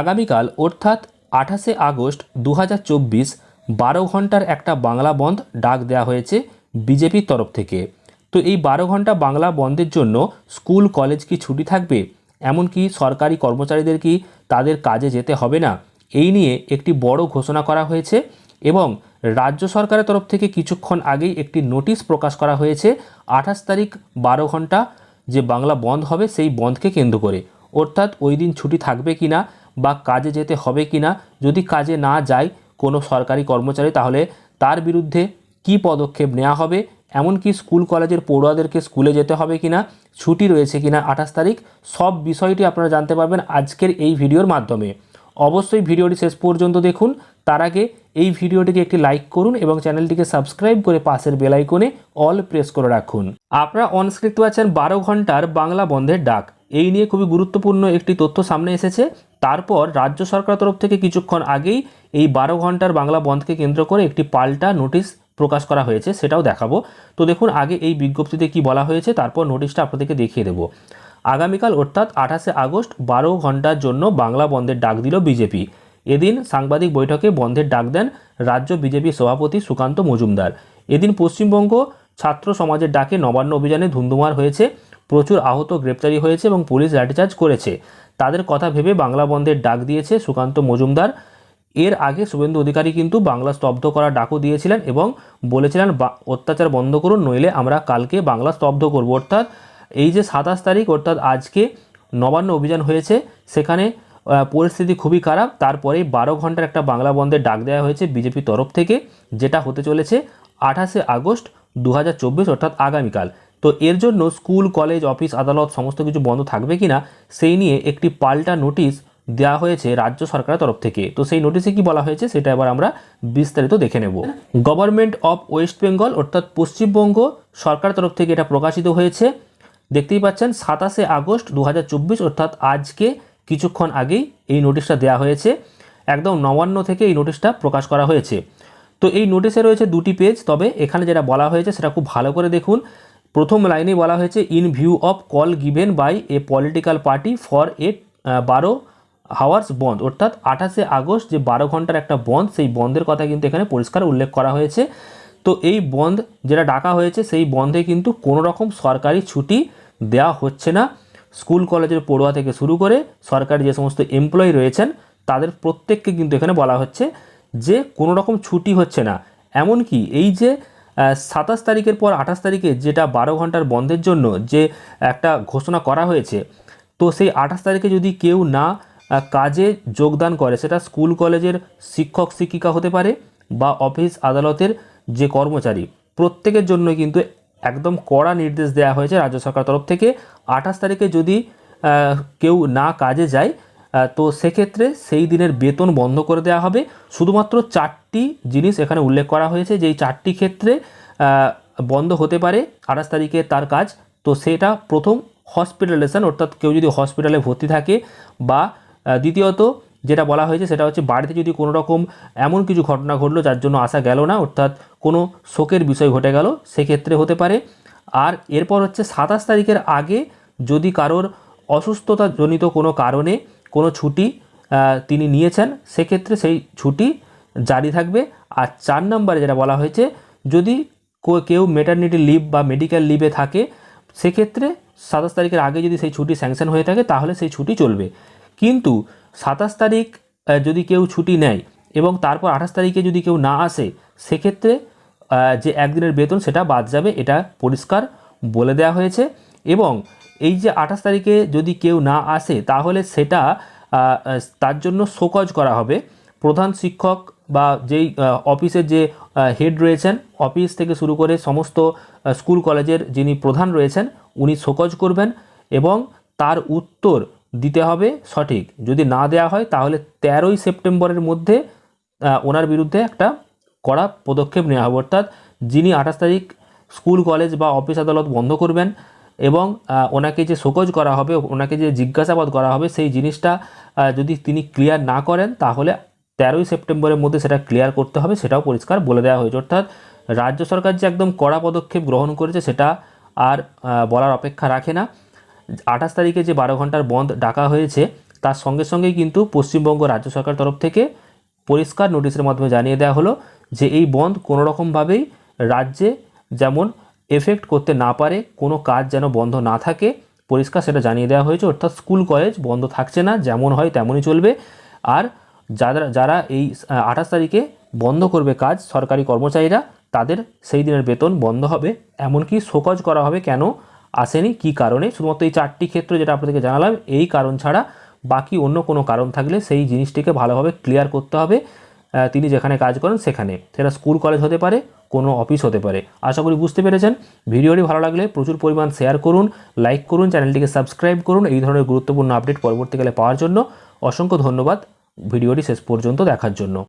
আগামীকাল অর্থাৎ আঠাশে আগস্ট দু হাজার চব্বিশ বারো ঘণ্টার একটা বাংলা বন্ধ ডাক দেওয়া হয়েছে বিজেপির তরফ থেকে। তো এই বারো ঘণ্টা বাংলা বন্ধের জন্য স্কুল, কলেজ কি ছুটি থাকবে? এমনকি সরকারি কর্মচারীদের কি তাদের কাজে যেতে হবে না? এই নিয়ে একটি বড় ঘোষণা করা হয়েছে এবং রাজ্য সরকারের তরফ থেকে কিছুক্ষণ আগেই একটি নোটিশ প্রকাশ করা হয়েছে আঠাশ তারিখ বারো ঘণ্টা যে বাংলা বন্ধ হবে সেই বন্ধকে কেন্দ্র করে। অর্থাৎ ওই দিন ছুটি থাকবে কি না বা কাজে যেতে হবে কি না যদি কাজে না যায় কোনো সরকারি কর্মচারী, তাহলে তার বিরুদ্ধে কি পদক্ষেপ নেওয়া হবে? এমনকি স্কুল কলেজের পড়ুয়াদেরকে স্কুলে যেতে হবে কি না ছুটি রয়েছে কি না আঠাশ তারিখ? সব বিষয়টি আপনারা জানতে পারবেন আজকের এই ভিডিওর মাধ্যমে। অবশ্যই ভিডিওটি শেষ পর্যন্ত দেখুন। তার আগে এই ভিডিওটিকে একটি লাইক করুন এবং চ্যানেলটিকে সাবস্ক্রাইব করে পাশের বেল আইকনে অল প্রেস করে রাখুন। আপনারা অনস্ক্রিন দেখতে পাচ্ছেন বারো ঘণ্টার বাংলা বন্ধের ডাক। এই নিয়ে খুবই গুরুত্বপূর্ণ একটি তথ্য সামনে এসেছে। তারপর রাজ্য সরকার তরফ থেকে কিছুক্ষণ আগেই এই বারো ঘণ্টার বাংলা বন্ধকে কেন্দ্র করে একটি পাল্টা নোটিশ প্রকাশ করা হয়েছে, সেটাও দেখাবো। তো দেখুন, আগে এই বিজ্ঞপ্তিতে কি বলা হয়েছে, তারপর নোটিশটা আপনাদেরকে দেখিয়ে দেবো। আগামীকাল অর্থাৎ আঠাশে আগস্ট বারো ঘণ্টার জন্য বাংলা বন্ধের ডাক দিল বিজেপি। এদিন সাংবাদিক বৈঠকে বন্ধের ডাক দেন রাজ্য বিজেপি সভাপতি সুকান্ত মজুমদার। এদিন পশ্চিমবঙ্গ ছাত্র সমাজের ডাকে নবান্ন অভিযানে ধুন্ধুমার হয়েছে। প্রচুর আহত গ্রেপ্তারি হয়েছে এবং পুলিশ লাঠিচার্জ করেছে। তাদের কথা ভেবে বাংলা বন্ধের ডাক দিয়েছে সুকান্ত মজুমদার। এর আগে শুভেন্দু অধিকারী কিন্তু বাংলা স্তব্ধ করার ডাকও দিয়েছিলেন এবং বলেছিলেন অত্যাচার বন্ধ করুন, নইলে আমরা কালকে বাংলা স্তব্ধ করব। অর্থাৎ এই যে সাতাশ তারিখ, অর্থাৎ আজকে নবান্ন অভিযান হয়েছে, সেখানে পরিস্থিতি খুবই খারাপ। তারপরেই বারো ঘণ্টার একটা বাংলা বন্ধের ডাক দেওয়া হয়েছে বিজেপির তরফ থেকে, যেটা হতে চলেছে আঠাশে আগস্ট দু হাজার চব্বিশ, অর্থাৎ আগামীকাল। তো এর জন্য স্কুল, কলেজ, অফিস, আদালত সমস্ত কিছু বন্ধ থাকবে কিনা সেই নিয়ে একটি পাল্টা নোটিশ দেওয়া হয়েছে রাজ্য সরকারের তরফ থেকে। তো সেই নোটিশে কি বলা হয়েছে সেটা এবার আমরা বিস্তারিত দেখে নেব। গভর্নমেন্ট অফ ওয়েস্ট বেঙ্গল অর্থাৎ পশ্চিমবঙ্গ সরকার তরফ থেকে এটা প্রকাশিত হয়েছে। দেখতেই পাচ্ছেন, সাতাশে আগস্ট দু হাজার চব্বিশ, অর্থাৎ আজকে কিছুক্ষণ আগেই এই নোটিশটা দেওয়া হয়েছে। একদম নবান্ন থেকে এই নোটিশটা প্রকাশ করা হয়েছে। তো এই নোটিশে রয়েছে দুটি পেজ, তবে এখানে যেটা বলা হয়েছে সেটা খুব ভালো করে দেখুন। প্রথম লাইনেই বলা হয়েছে, in view of call given by a political party for a বারো হাওয়ার্স বন্ধ অর্থাৎ আঠাশে আগস্ট যে বারো ঘণ্টার একটা বন্ধ সেই বন্ধের কথা কিন্তু এখানে পরিষ্কার উল্লেখ করা হয়েছে। তো এই বন্ধ যেটা ডাকা হয়েছে, সেই বন্ধে কিন্তু কোনো রকম সরকারি ছুটি দেওয়া হচ্ছে না। স্কুল, কলেজের পড়ুয়া থেকে শুরু করে সরকারি যে সমস্ত এমপ্লয়ি রয়েছেন, তাদের প্রত্যেককে কিন্তু এখানে বলা হচ্ছে যে কোনো রকম ছুটি হচ্ছে না। এমনকি এই যে সাতাশ তারিখের পর আঠাশ তারিখে যেটা বারো ঘণ্টার বন্ধের জন্য যে একটা ঘোষণা করা হয়েছে, তো সেই আঠাশ তারিখে যদি কেউ না কাজে যোগদান করে, সেটা স্কুল, কলেজের শিক্ষক, শিক্ষিকা হতে পারে বা অফিস, আদালতের যে কর্মচারী, প্রত্যেকের জন্য কিন্তু একদম কড়া নির্দেশ দেওয়া হয়েছে রাজ্য সরকার তরফ থেকে। আঠাশ তারিখে যদি কেউ না কাজে যায় তো সেক্ষেত্রে সেই দিনের বেতন বন্ধ করে দেওয়া হবে। শুধুমাত্র চারটি জিনিস এখানে উল্লেখ করা হয়েছে যে এই চারটি ক্ষেত্রে বন্ধ হতে পারে আঠাশ তারিখে তার কাজ। তো সেটা প্রথম হসপিটালাইজেশন অর্থাৎ কেউ যদি হসপিটালে ভর্তি থাকে বা দ্বিতীয়ত যেটা বলা হয়েছে সেটা হচ্ছে বাড়িতে যদি কোনো রকম এমন কিছু ঘটনা ঘটলো যার জন্য আসা গেল না, অর্থাৎ কোনো শোকের বিষয় ঘটে গেল, সেক্ষেত্রে হতে পারে। আর এরপর হচ্ছে সাতাশ তারিখের আগে যদি কারোর অসুস্থতাজনিত কোনো কারণে ছুটি তিনি নিয়েছেন, সেক্ষেত্রে সেই ছুটি জারি থাকবে। আর চার নম্বরে যেটা বলা হয়েছে, যদি কেউ মেটার্নিটি লিভ বা মেডিকেল লিভে থাকে, সেক্ষেত্রে সাতাশ তারিখের আগে যদি সেই ছুটি স্যাংশন হয়ে থাকে, তাহলে সেই ছুটি চলবে। কিন্তু সাতাশ তারিখ যদি কেউ ছুটি নেয় এবং তারপর আঠাশ তারিখে যদি কেউ না আসে, সেক্ষেত্রে যে একদিনের বেতন সেটা বাদ যাবে, এটা পরিষ্কার বলে দেওয়া হয়েছে। এবং এই যে আঠাশ তারিখে যদি কেউ না আসে, তাহলে সেটা তার জন্য শোকজ করা হবে। প্রধান শিক্ষক বা যেই অফিসের যে হেড রয়েছেন, অফিস থেকে শুরু করে সমস্ত স্কুল কলেজের যিনি প্রধান রয়েছেন, উনি শোকজ করবেন এবং তার উত্তর দিতে হবে সঠিক। যদি না দেওয়া হয়, তাহলে তেরোই সেপ্টেম্বরের মধ্যে ওনার বিরুদ্ধে একটা কড়া পদক্ষেপ নেওয়া হবে। অর্থাৎ যিনি আঠাশ তারিখ স্কুল, কলেজ বা অফিস আদালত বন্ধ করবেন এবং ওনাকে যে শোকজ করা হবে, ওনাকে যে জিজ্ঞাসাবাদ করা হবে, সেই জিনিসটা যদি তিনি ক্লিয়ার না করেন, তাহলে তেরোই সেপ্টেম্বরের মধ্যে সেটা ক্লিয়ার করতে হবে, সেটাও পরিষ্কার বলে দেওয়া হয়েছে। অর্থাৎ রাজ্য সরকার যে একদম কড়া পদক্ষেপ গ্রহণ করেছে, সেটা আর বলার অপেক্ষা রাখে না। আঠাশ তারিখে যে বারো ঘণ্টার বন্ধ ডাকা হয়েছে, তার সঙ্গে সঙ্গেই কিন্তু পশ্চিমবঙ্গ রাজ্য সরকার তরফ থেকে পরিষ্কার নোটিশের মাধ্যমে জানিয়ে দেওয়া হলো যে, এই বন্ধ কোনো রকমভাবেই রাজ্যে যেমন এফেক্ট করতে না পারে, কোনো কাজ যেন বন্ধ না থাকে। পরিষ্কার সেটা জানিয়ে দেওয়া হয়েছে, অর্থাৎ স্কুল, কলেজ বন্ধ থাকছে না, যেমন হয় তেমনই চলবে। আর যারা যারা এই আঠাশ তারিখে বন্ধ করবে কাজ, সরকারি কর্মচারীরা, তাদের সেই দিনের বেতন বন্ধ হবে। এমনকি শোকজ করা হবে কেন, আসেনি, কি কারণে? শুধুমাত্র এই চারটি ক্ষেত্র যেটা আপনাদেরকে জানালাম, এই কারণ ছাড়া বাকি অন্য কোনো কারণ থাকলে সেই জিনিসটিকে ভালোভাবে ক্লিয়ার করতে হবে। তিনি যেখানে কাজ করেন সেখানে। সেটা স্কুল, কলেজ হতে পারে, কোনো অফিস হতে পারে। আশা করি বুঝতে পেরেছেন। ভিডিওটি ভালো লাগলে প্রচুর পরিমাণ শেয়ার করুন, লাইক করুন, চ্যানেলটিকে সাবস্ক্রাইব করুন এই ধরনের গুরুত্বপূর্ণ আপডেট পরবর্তীকালে পাওয়ার জন্য। অসংখ্য ধন্যবাদ ভিডিওটি শেষ পর্যন্ত দেখার জন্য।